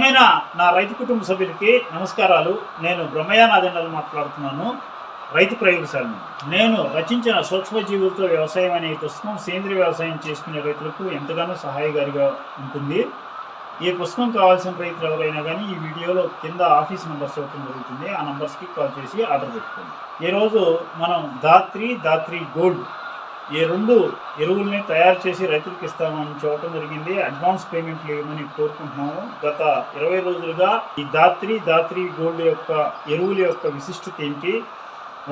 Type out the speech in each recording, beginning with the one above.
ప్రియమైన నా రైతు కుటుంబ సభ్యులకి నమస్కారాలు. నేను బ్రహ్మయ్యనాథండలు మాట్లాడుతున్నాను. రైతు ప్రయోగశాల నేను రచించిన సూక్ష్మజీవులతో వ్యవసాయం అనే పుస్తకం సేంద్రియ వ్యవసాయం చేసుకునే రైతులకు ఎంతగానో సహాయకారిగా ఉంటుంది. ఈ పుస్తకం కావాల్సిన రైతులు ఎవరైనా కానీ ఈ వీడియోలో కింద ఆఫీస్ నెంబర్స్ ఇవ్వడం జరుగుతుంది. ఆ నెంబర్స్కి కాల్ చేసి ఆర్డర్ పెట్టుకోండి. ఈరోజు మనం దాత్రి దాత్రి గోల్డ్ ఈ రెండు ఎరువుల్ని తయారు చేసి రైతులకు ఇస్తామని చెప్పడం జరిగింది. అడ్వాన్స్ పేమెంట్లు ఇవ్వమని కోరుకుంటున్నాము. గత ఇరవై రోజులుగా ఈ దాత్రి దాత్రి గోల్డ్ యొక్క ఎరువుల యొక్క విశిష్టత ఏంటి?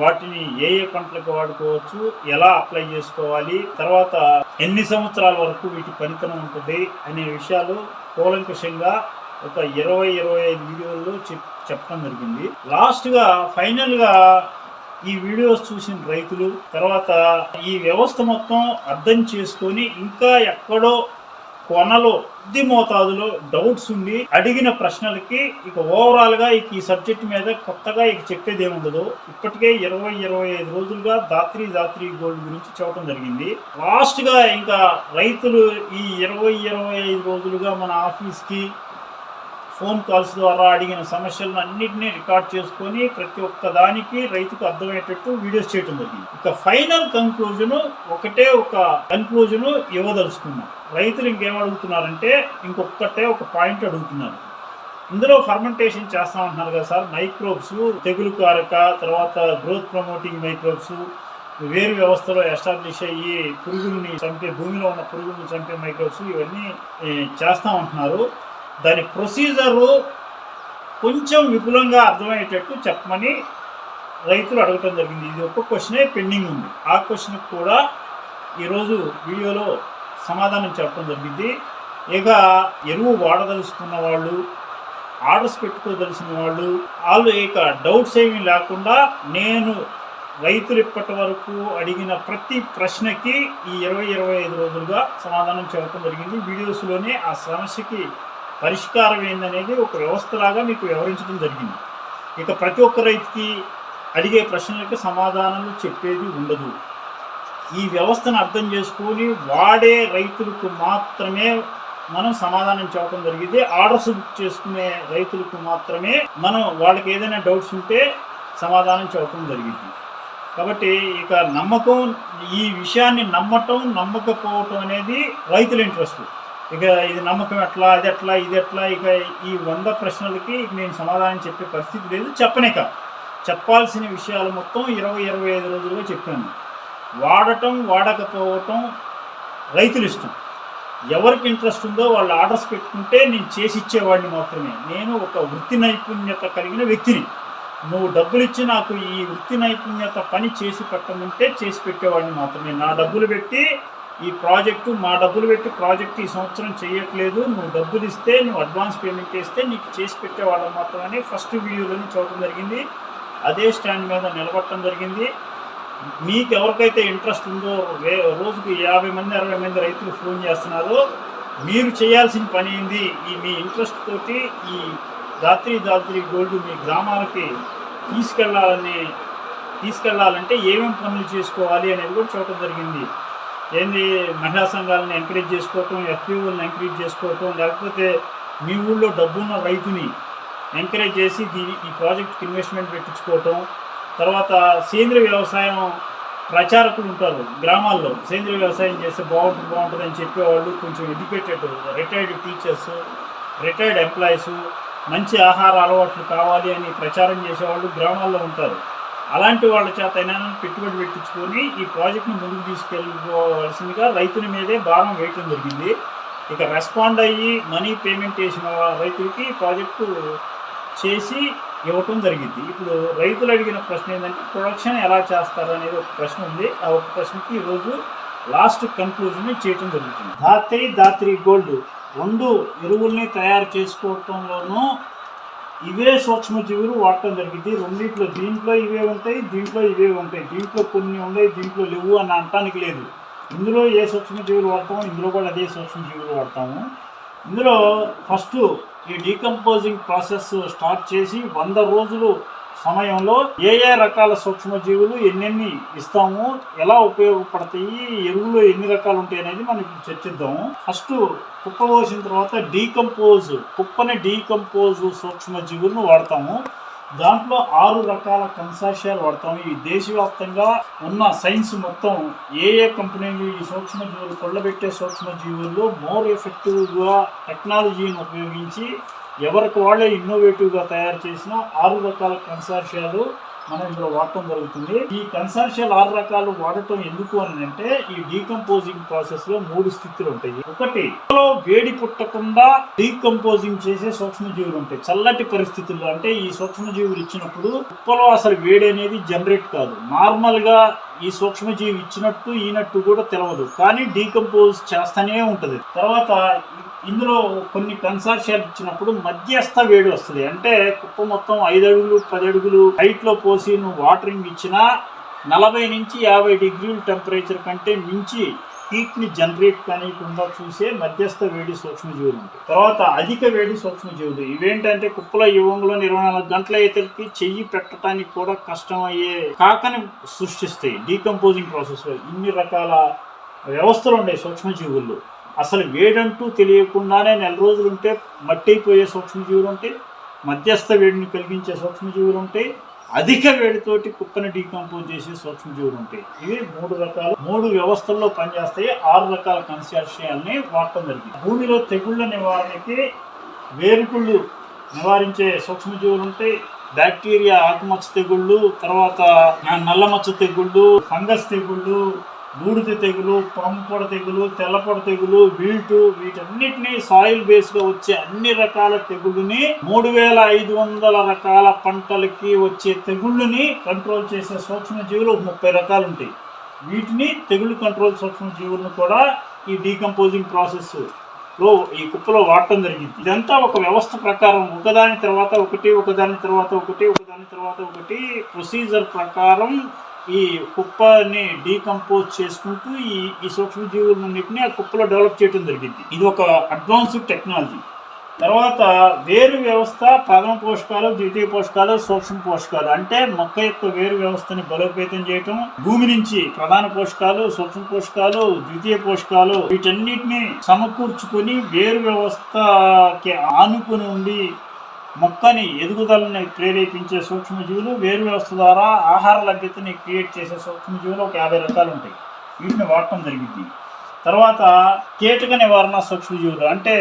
వాటిని ఏ ఏ పంటలకు వాడుకోవచ్చు? ఎలా అప్లై చేసుకోవాలి? తర్వాత ఎన్ని సంవత్సరాల వరకు వీటి పనితనం ఉంటుంది అనే విషయాలు కూలంకషంగా ఒక ఇరవై ఇరవై ఐదు వీడియోల్లో చెప్ చెప్పడం జరిగింది. లాస్ట్గా ఫైనల్గా ఈ వీడియోస్ చూసిన రైతులు తర్వాత ఈ వ్యవస్థ మొత్తం అర్థం చేసుకొని ఇంకా ఎక్కడో కొనలో కొద్ది మోతాదులో డౌట్స్ ఉండి అడిగిన ప్రశ్నలకి ఇక ఓవరాల్గా ఇక ఈ సబ్జెక్ట్ మీద కొత్తగా ఇక చెప్పేది ఏముండదు ఇప్పటికే ఇరవై ఇరవై ఐదు రోజులుగా దాత్రి దాత్రి గోల్డ్ గురించి చెప్పడం జరిగింది. లాస్ట్గా ఇంకా రైతులు ఈ ఇరవై ఇరవై ఐదు రోజులుగా మన ఆఫీస్కి ఫోన్ కాల్స్ ద్వారా అడిగిన సమస్యలను అన్నింటినీ రికార్డ్ చేసుకొని ప్రతి ఒక్క దానికి రైతుకు అర్థమయ్యేటట్టు వీడియోస్ చేయటం జరిగింది. ఇక ఫైనల్ కంక్లూజన్ ఒకటే ఒక కంక్లూజన్ ఇవ్వదలుచుకున్నాం. రైతులు ఇంకేం అడుగుతున్నారంటే ఇంకొకటే ఒక పాయింట్ అడుగుతున్నారు. ఇందులో ఫర్మెంటేషన్ చేస్తా ఉంటున్నారు కదా సార్ మైక్రోబ్స్ తెగులు కారక తర్వాత గ్రోత్ ప్రమోటింగ్ మైక్రోబ్స్ వేరు వ్యవస్థలో ఎస్టాబ్లిష్ అయ్యి పురుగుల్ని చంపే భూమిలో ఉన్న పురుగుల్ని చంపే మైక్రోబ్స్ ఇవన్నీ చేస్తా ఉంటున్నారు దాని ప్రొసీజరు కొంచెం విపులంగా అర్థమయ్యేటట్టు చెప్పమని రైతులు అడగటం జరిగింది. ఇది ఒక్క క్వశ్చనే పెండింగ్ ఉంది. ఆ క్వశ్చన్కి కూడా ఈరోజు వీడియోలో సమాధానం చెప్పడం జరిగింది. ఇక ఎరువు వాడదలుచుకున్న వాళ్ళు ఆర్డర్స్ పెట్టుకోదలిసిన వాళ్ళు వాళ్ళు ఇక డౌట్స్ ఏమీ లేకుండా నేను రైతులు ఇప్పటి వరకు అడిగిన ప్రతి ప్రశ్నకి ఈ ఇరవై ఇరవై ఐదు రోజులుగా సమాధానం చెప్పడం జరిగింది. వీడియోస్లోనే ఆ సమస్యకి పరిష్కారం ఏందనేది ఒక వ్యవస్థలాగా మీకు వివరించడం జరిగింది. ఇక ప్రతి ఒక్క రైతుకి అడిగే ప్రశ్నలకి సమాధానాలు చెప్పేది ఉండదు. ఈ వ్యవస్థను అర్థం చేసుకొని వాడే రైతులకు మాత్రమే మనం సమాధానం చెప్పడం జరిగింది. ఆర్డర్స్ బుక్ చేసుకునే రైతులకు మాత్రమే మనం వాళ్ళకి ఏదైనా డౌట్స్ ఉంటే సమాధానం చెప్పడం జరిగింది. కాబట్టి ఇక నమ్మకం ఈ విషయాన్ని నమ్మటం నమ్మకపోవటం అనేది రైతుల ఇంట్రెస్ట్. ఇక ఇది నమ్మకం ఎట్లా అది ఎట్లా ఇది ఎట్లా ఇక ఈ వంద ప్రశ్నలకి నేను సమాధానం చెప్పే పరిస్థితి లేదు. చెప్పనిక చెప్పాల్సిన విషయాలు మొత్తం ఇరవై ఇరవై ఐదు రోజులుగా చెప్పాను వాడటం వాడకపోవటం రైతులు ఇష్టం. ఎవరికి ఇంట్రెస్ట్ ఉందో వాళ్ళు ఆర్డర్స్ పెట్టుకుంటే నేను చేసి ఇచ్చేవాడిని మాత్రమే. నేను ఒక వృత్తి నైపుణ్యత కలిగిన వ్యక్తిని. నువ్వు డబ్బులు ఇచ్చి నాకు ఈ వృత్తి నైపుణ్యత పని చేసి పెట్టమంటే చేసి పెట్టేవాడిని మాత్రమే. నా డబ్బులు పెట్టి ఈ ప్రాజెక్టు మా డబ్బులు పెట్టి ప్రాజెక్ట్ ఈ సంవత్సరం చేయట్లేదు. నువ్వు డబ్బులు ఇస్తే నువ్వు అడ్వాన్స్ పేమెంట్ చేస్తే నీకు చేసి పెట్టేవాళ్ళం మాత్రమే ఫస్ట్ వీడియోలోనే చూడటం జరిగింది. అదే స్టాండ్ మీద నిలబడటం జరిగింది. మీకు ఎవరికైతే ఇంట్రెస్ట్ ఉందో వే రోజుకి యాభై మంది అరవై మంది రైతులు ఫోన్ చేస్తున్నారో మీరు చేయాల్సిన పని ఏంది? ఈ మీ ఇంట్రెస్ట్ తోటి ఈ దాత్రి దాత్రి గోల్డ్ మీ గ్రామాలకి తీసుకెళ్ళాలని తీసుకెళ్ళాలంటే ఏమేమి పనులు చేసుకోవాలి అనేది కూడా చూడటం జరిగింది. ఏంది? మహిళా సంఘాలను ఎంకరేజ్ చేసుకోవటం ఎఫ్పిఓలను ఎంకరేజ్ చేసుకోవటం లేకపోతే మీ ఊళ్ళో డబ్బున్న రైతుని ఎంకరేజ్ చేసి దీని ఈ ప్రాజెక్ట్కి ఇన్వెస్ట్మెంట్ పెట్టించుకోవటం. తర్వాత సేంద్రియ వ్యవసాయం ప్రచారకులు ఉంటారు గ్రామాల్లో. సేంద్రియ వ్యవసాయం చేస్తే బాగుంటుంది బాగుంటుంది అని చెప్పేవాళ్ళు కొంచెం educated retired teachers retired employees మంచి ఆహార అలవాట్లు కావాలి అని ప్రచారం చేసేవాళ్ళు గ్రామాల్లో ఉంటారు. అలాంటి వాళ్ళ చేత అయినా పెట్టుబడి పెట్టించుకొని ఈ ప్రాజెక్ట్ని ముందుకు తీసుకెళ్ళవలసిందిగా రైతుల మీదే భారం వేయటం జరిగింది. ఇక రెస్పాండ్ అయ్యి మనీ పేమెంట్ చేసిన రైతులకి ప్రాజెక్టు చేసి ఇవ్వటం జరిగింది. ఇప్పుడు రైతులు అడిగిన ప్రశ్న ఏంటంటే ప్రొడక్షన్ ఎలా చేస్తారు అనేది ఒక ప్రశ్న ఉంది. ఆ ఒక ప్రశ్నకి ఈరోజు లాస్ట్ కన్క్లూజన్ చేయటం జరుగుతుంది. ధాత్రి ధాత్రి గోల్డ్ రెండు ఎరువుల్ని తయారు చేసుకోవటంలోనూ ఇవే సూక్ష్మజీవులు వాడటం జరిగింది. రెండిట్లో దీంట్లో ఇవే ఉంటాయి దీంట్లో ఇవే ఉంటాయి. దీంట్లో కొన్ని ఉన్నాయి దీంట్లో లేవు అని అనటానికి లేదు. ఇందులో ఏ సూక్ష్మజీవులు వాడతాము ఇందులో కూడా అదే సూక్ష్మజీవులు వాడతాము. ఇందులో ఫస్ట్ ఈ డీకంపోజింగ్ ప్రాసెస్ స్టార్ట్ చేసి వంద రోజులు సమయంలో ఏ ఏ రకాల సూక్ష్మజీవులు ఎన్నెన్ని ఇస్తాము ఎలా ఉపయోగపడతాయి ఎరువులు ఎన్ని రకాలు ఉంటాయి అనేది మనం ఇప్పుడు చర్చిద్దాము ఫస్ట్ కుప్ప పోసిన తర్వాత డీకంపోజ్ కుప్పని డీకంపోజ్ సూక్ష్మజీవులను వాడతాము. దాంట్లో ఆరు రకాల కన్సాషియాలు వాడతాము. ఈ దేశవ్యాప్తంగా ఉన్న సైన్స్ మొత్తం ఏ ఏ కంపెనీలు ఈ సూక్ష్మజీవులు కొల్లబెట్టే సూక్ష్మజీవుల్లో మోర్ ఎఫెక్టివ్గా టెక్నాలజీని ఉపయోగించి ఎవరికి వాళ్ళే ఇన్నోవేటివ్గా తయారు చేసిన ఆరు రకాల కన్సార్షియాలు మనం ఇందులో వాడటం జరుగుతుంది. ఈ కన్సార్షియల్ ఆరు రకాలు వాడటం ఎందుకు అని అంటే ఈ డీకంపోజింగ్ ప్రాసెస్లో మూడు స్థితులు ఉంటాయి. ఒకటి వేడి పుట్టకుండా డీకంపోజింగ్ చేసే సూక్ష్మజీవులు ఉంటాయి. చల్లటి పరిస్థితుల్లో అంటే ఈ సూక్ష్మజీవులు ఇచ్చినప్పుడు ఉప్పలో అసలు వేడి అనేది జనరేట్ కాదు. నార్మల్గా ఈ సూక్ష్మజీవి ఇచ్చినట్టు ఈనట్టు కూడా తెలవదు. కానీ డీకంపోజ్ చేస్తూనే ఉంటుంది. తర్వాత ఇందులో కొన్ని కన్సార్షియాలు ఇచ్చినప్పుడు మధ్యస్థ వేడి వస్తుంది. అంటే కుప్ప మొత్తం ఐదు అడుగులు పది అడుగులు హైట్లో పోసి నువ్వు వాటరింగ్ ఇచ్చినా నలభై నుంచి యాభై డిగ్రీల టెంపరేచర్ కంటే మించి హీట్ని జనరేట్ కానికుండా చూసే మధ్యస్థ వేడి సూక్ష్మజీవులు ఉంటాయి. తర్వాత అధిక వేడి సూక్ష్మజీవులు. ఇవేంటంటే కుప్పల యువంలో ఇరవై నాలుగు గంటల ఇతరికి చెయ్యి పెట్టడానికి కూడా కష్టమయ్యే కాకని సృష్టిస్తాయి. డీకంపోజింగ్ ప్రాసెస్లో ఇన్ని రకాల వ్యవస్థలు ఉన్నాయి సూక్ష్మజీవుల్లో. అసలు వేడంటూ తెలియకుండానే నెల రోజులు ఉంటే మట్టి అయిపోయే సూక్ష్మజీవులు ఉంటాయి మధ్యస్థ వేడిని కలిగించే సూక్ష్మజీవులు ఉంటాయి అధిక వేడితోటి కుప్పని డీకంపోజ్ చేసే సూక్ష్మజీవులు ఉంటాయి ఇవి మూడు రకాలు. మూడు వ్యవస్థల్లో పనిచేస్తాయి. ఆరు రకాల కన్సార్షియాల్ని వాడటం జరిగింది. భూమిలో తెగుళ్ళ నివారణకి వేరుకుళ్ళు నివారించే సూక్ష్మజీవులు ఉంటాయి బ్యాక్టీరియా ఆకుమచ్చ తెగుళ్ళు తర్వాత నల్లమచ్చ తెగుళ్ళు ఫంగస్ తెగుళ్ళు బూడిద తెగులు పంపొడ తెగులు తెల్లపొడ తెగులు వీటు వీటన్నిటినీ సాయిల్ బేస్గా వచ్చే అన్ని రకాల తెగుళ్ళని మూడు వేల ఐదు వందల రకాల పంటలకి వచ్చే తెగుళ్ళని కంట్రోల్ చేసే సూక్ష్మజీవులు ముప్పై రకాలు ఉంటాయి. వీటిని తెగుళ్ళు కంట్రోల్ సూక్ష్మజీవులను కూడా ఈ డీకంపోజింగ్ ప్రాసెస్లో ఈ కుప్పలో వాడటం జరిగింది. ఇదంతా ఒక వ్యవస్థ ప్రకారం ఒకదాని తర్వాత ఒకటి ఒకదాని తర్వాత ఒకటి ఒకదాని తర్వాత ఒకటి ప్రొసీజర్ ప్రకారం ఈ కుప్పని డీకంపోజ్ చేసుకుంటూ ఈ ఈ సూక్ష్మజీవులన్నింటినీ ఆ కుప్పలో డెవలప్ చేయడం జరిగింది. ఇది ఒక అడ్వాన్స్డ్ టెక్నాలజీ. తర్వాత వేరు వ్యవస్థ ప్రథమ పోషకాలు ద్వితీయ పోషకాలు సూక్ష్మ పోషకాలు. అంటే మొక్క యొక్క వేరు వ్యవస్థని బలోపేతం చేయటం భూమి నుంచి ప్రధాన పోషకాలు సూక్ష్మ పోషకాలు ద్వితీయ పోషకాలు వీటన్నిటిని సమకూర్చుకొని వేరు వ్యవస్థకి ఆనుకుని ఉండి మొక్కని ఎదుగుదలని ప్రేరేపించే సూక్ష్మజీవులు వేరు వ్యవస్థ ద్వారా ఆహార లభ్యతని క్రియేట్ చేసే సూక్ష్మజీవులు ఒక యాభై రకాలు ఉంటాయి. వీటిని వాడటం జరిగింది. తర్వాత కీటక నివారణ సూక్ష్మజీవులు అంటే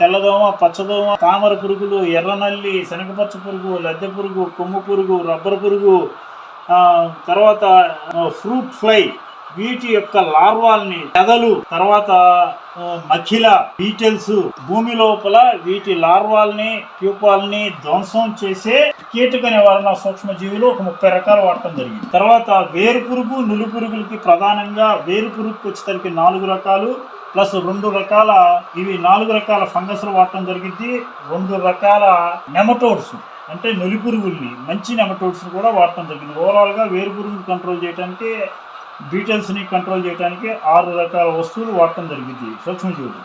తెల్లదోమ పచ్చదోమ తామర పురుగులు ఎర్రనల్లి శనగపచ్చ పురుగు లద్దె పురుగు కొమ్ము పురుగు రబ్బర్ పురుగు తర్వాత ఫ్రూట్ ఫ్లై వీటి యొక్క లార్వాల్ని పెదలు తర్వాత మఖిల బీటల్స్ భూమి లోపల వీటి లార్వాల్ని ప్యూపాల్ని ధ్వంసం చేసే కీటక నివారణ సూక్ష్మజీవులు ఒక ముప్పై రకాలు వాడటం జరిగింది. తర్వాత వేరు పురుగు నులి పురుగులకి ప్రధానంగా వేరు పురుగుకి వచ్చేసరికి నాలుగు రకాలు ప్లస్ రెండు రకాల ఇవి నాలుగు రకాల ఫంగస్లు వాడటం జరిగింది. రెండు రకాల నెమటోడ్స్ అంటే నులి పురుగుల్ని మంచి నెమటోడ్స్ కూడా వాడటం జరిగింది. ఓవరాల్గా వేరు పురుగుని కంట్రోల్ చేయడానికి బీటల్స్ని కంట్రోల్ చేయడానికి ఆరు రకాల వస్తువులు వాడటం జరిగింది. సూక్ష్మజీవులు.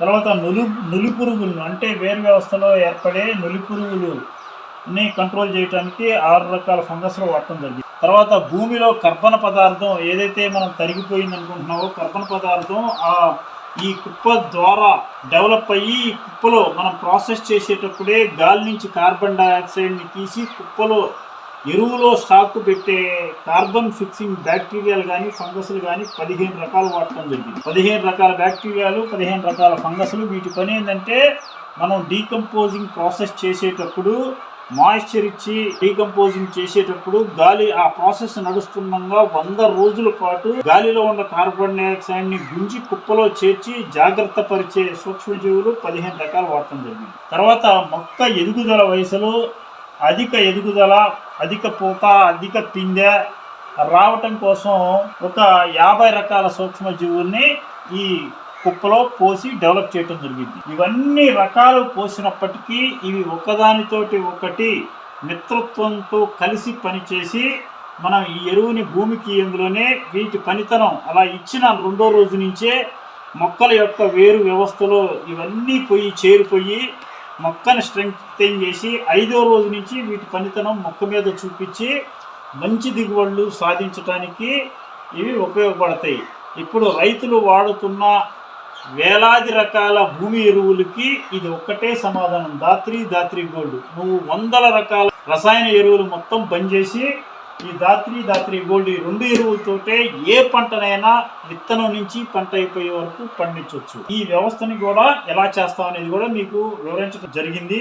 తర్వాత నులి నులి పురుగులను అంటే వేరు వ్యవస్థలో ఏర్పడే నులి పురుగులుని కంట్రోల్ చేయడానికి ఆరు రకాల ఫంగస్లు వాడటం జరిగింది. తర్వాత భూమిలో కర్బన పదార్థం ఏదైతే మనం తరిగిపోయింది అనుకుంటున్నామో కర్బన పదార్థం ఆ ఈ కుప్ప ద్వారా డెవలప్ అయ్యి కుప్పలో మనం ప్రాసెస్ చేసేటప్పుడే గాలి నుంచి కార్బన్ డైఆక్సైడ్ని తీసి కుప్పలో ఎరువులో స్టాక్ పెట్టే కార్బన్ ఫిక్సింగ్ బ్యాక్టీరియాలు కానీ ఫంగస్లు కానీ పదిహేను రకాలు వాడటం జరిగింది. పదిహేను రకాల బ్యాక్టీరియాలు పదిహేను రకాల ఫంగస్లు. వీటి పని ఏంటంటే మనం డీకంపోజింగ్ ప్రాసెస్ చేసేటప్పుడు మాయిశ్చర్ ఇచ్చి డీకంపోజింగ్ చేసేటప్పుడు గాలి ఆ ప్రాసెస్ నడుస్తుండగా వంద రోజుల పాటు గాలిలో ఉన్న కార్బన్ డైఆక్సైడ్ని గుంజి కుప్పలో చేర్చి జాగ్రత్త పరిచే సూక్ష్మజీవులు పదిహేను రకాలు వాడటం జరిగింది. తర్వాత మొక్క ఎదుగుదల వయసులో అధిక ఎదుగుదల అధిక పూత అధిక పిందె రావటం కోసం ఒక యాభై రకాల సూక్ష్మజీవుల్ని ఈ కుప్పలో పోసి డెవలప్ చేయటం జరిగింది. ఇవన్నీ రకాలు పోసినప్పటికీ ఇవి ఒకదానితోటి ఒకటి మిత్రత్వంతో కలిసి పనిచేసి మనం ఈ ఎరువుని భూమికి ఇందులోనే వీటి పనితనం అలా ఇచ్చిన రెండో రోజు నుంచే మొక్కల యొక్క వేరు వ్యవస్థలో ఇవన్నీ పోయి చేరిపోయి మొక్కను స్ట్రెంగ్తెన్ చేసి ఐదో రోజు నుంచి వీటి పనితనం మొక్క మీద చూపించి మంచి దిగుబడులు సాధించడానికి ఇవి ఉపయోగపడతాయి. ఇప్పుడు రైతులు వాడుతున్న వేలాది రకాల భూమి ఎరువులకి ఇది ఒక్కటే సమాధానం. దాత్రి దాత్రి గోల్డ్. నువ్వు వందల రకాల రసాయన ఎరువులు మొత్తం బంద్ చేసి ఈ దాత్రి దాత్రి గోల్డ్ ఈ రెండు ఎరువులతోటే ఏ పంటనైనా విత్తనం నుంచి పంట అయిపోయే వరకు పండించవచ్చు ఈ వ్యవస్థని కూడా ఎలా చేస్తాం అనేది కూడా మీకు వివరించడం జరిగింది.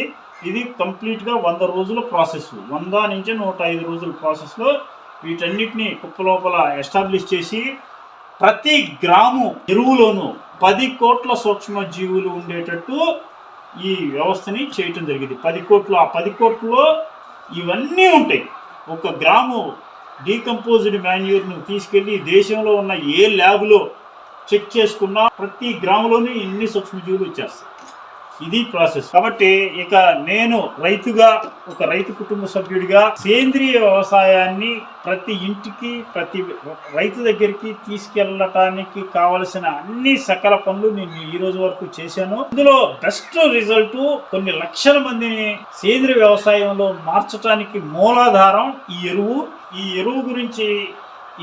ఇది కంప్లీట్గా వంద రోజుల ప్రాసెస్. వంద నుంచి నూట ఐదు రోజుల ప్రాసెస్లో వీటన్నిటిని కుప్ప లోపల ఎస్టాబ్లిష్ చేసి ప్రతి గ్రాము ఎరువులోనూ పది కోట్ల సూక్ష్మ జీవులు ఉండేటట్టు ఈ వ్యవస్థని చేయటం జరిగింది. పది కోట్లు ఆ పది కోట్లలో ఇవన్నీ ఉంటాయి. ఒక గ్రాము డీకంపోజ్డ్ మాన్యూర్ను తీసుకెళ్ళి దేశంలో ఉన్న ఏ ల్యాబ్లో చెక్ చేసుకున్నా ప్రతి గ్రాములోనే ఇన్ని సూక్ష్మజీవులు వచ్చేస్తాయి. ఇది ప్రాసెస్. కాబట్టి ఇక నేను రైతుగా ఒక రైతు కుటుంబ సభ్యుడిగా సేంద్రియ వ్యవసాయాన్ని ప్రతి ఇంటికి ప్రతి రైతు దగ్గరికి తీసుకెళ్ళటానికి కావలసిన అన్ని సకల పనులు నేను ఈ రోజు వరకు చేశాను. ఇందులో బెస్ట్ రిజల్ట్ కొన్ని లక్షల మందిని సేంద్రియ వ్యవసాయంలో మార్చడానికి మూలాధారం ఈ ఎరువు. ఈ ఎరువు గురించి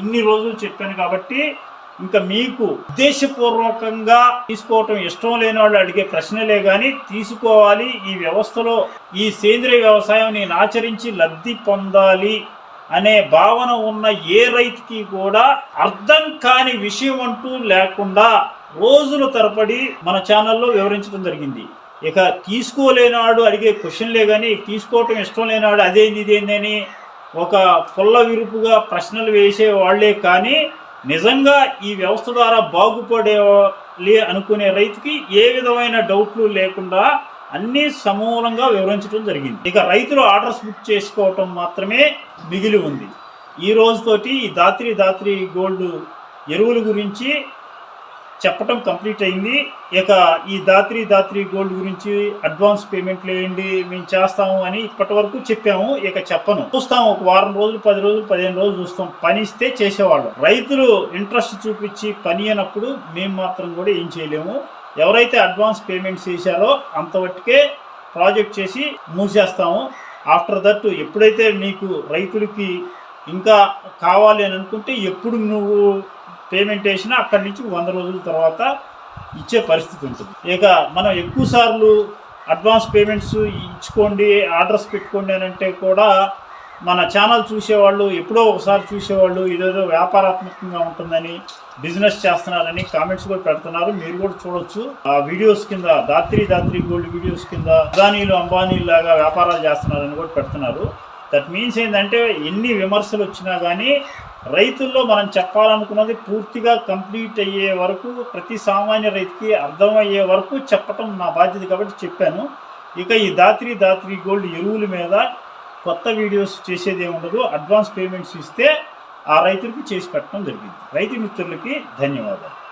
ఇన్ని రోజులు చెప్పాను కాబట్టి ఇంకా మీకు ఉద్దేశపూర్వకంగా తీసుకోవటం ఇష్టం లేని వాళ్ళు అడిగే ప్రశ్నలే కానీ తీసుకోవాలి. ఈ వ్యవస్థలో ఈ సేంద్రియ వ్యవసాయం నేను ఆచరించి లబ్ధి పొందాలి అనే భావన ఉన్న ఏ రైతుకి కూడా అర్థం కాని విషయం అంటూ లేకుండా రోజుల తరబడి మన ఛానల్లో వివరించడం జరిగింది. ఇక తీసుకోలేనాడు అడిగే క్వశ్చన్లే కానీ తీసుకోవటం ఇష్టం లేనాడు అదేంది ఇదేంది అని ఒక పుల్ల విరుపుగా ప్రశ్నలు వేసే వాళ్ళే కానీ నిజంగా ఈ వ్యవస్థ ద్వారా బాగుపడేవాలి అనుకునే రైతుకి ఏ విధమైన డౌట్లు లేకుండా అన్ని సమూలంగా వివరించడం జరిగింది. ఇక రైతులు ఆర్డర్స్ బుక్ చేసుకోవటం మాత్రమే మిగిలి ఉంది. ఈ రోజుతోటి ఈ దాత్రి దాత్రి గోల్డ్ ఎరువుల గురించి చెప్పటం కంప్లీట్ అయింది. ఇక ఈ దాత్రి దాత్రి గోల్డ్ గురించి అడ్వాన్స్ పేమెంట్లు వేయండి మేము చేస్తాము అని ఇప్పటి వరకు చెప్పాము. ఇక చెప్పను. చూస్తాం ఒక వారం రోజులు పది రోజులు పదిహేను రోజులు చూస్తాం. పని ఇస్తే చేసేవాళ్ళం. రైతులు ఇంట్రెస్ట్ చూపించి పని అయినప్పుడు మేము మాత్రం కూడా ఏం చేయలేము. ఎవరైతే అడ్వాన్స్ పేమెంట్స్ చేశారో అంతవరకే ప్రాజెక్ట్ చేసి మూసేస్తాము. ఆఫ్టర్ దట్ ఎప్పుడైతే నీకు రైతులకి ఇంకా కావాలి అని అనుకుంటే ఎప్పుడు నువ్వు పేమెంట్ వేసినా అక్కడి నుంచి వంద రోజుల తర్వాత ఇచ్చే పరిస్థితి ఉంటుంది. ఇక మనం ఎక్కువ సార్లు అడ్వాన్స్ పేమెంట్స్ ఇచ్చుకోండి ఆర్డర్స్ పెట్టుకోండి అని అంటే కూడా మన ఛానల్ చూసేవాళ్ళు ఎప్పుడో ఒకసారి చూసేవాళ్ళు ఇదేదో వ్యాపారాత్మకంగా ఉంటుందని బిజినెస్ చేస్తున్నారని కామెంట్స్ కూడా పెడుతున్నారు. మీరు కూడా చూడొచ్చు. ఆ వీడియోస్ కింద దాత్రి దాత్రి గోల్డ్ వీడియోస్ కింద అదానీలు అంబానీలు లాగా వ్యాపారాలు చేస్తున్నారని కూడా పెడుతున్నారు. దట్ మీన్స్ ఏంటంటే ఎన్ని విమర్శలు వచ్చినా కానీ రైతుల్లో మనం చెప్పాలనుకున్నది పూర్తిగా కంప్లీట్ అయ్యే వరకు ప్రతి సామాన్య రైతుకి అర్థమయ్యే వరకు చెప్పటం నా బాధ్యత కాబట్టి చెప్పాను. ఇక ఈ దాత్రి దాత్రి గోల్డ్ ఎరువుల మీద కొత్త వీడియోస్ చేసేది ఏముండదు. అడ్వాన్స్ పేమెంట్స్ ఇస్తే ఆ రైతులకి చేసి పెట్టడం జరిగింది. రైతు మిత్రులకి ధన్యవాదాలు.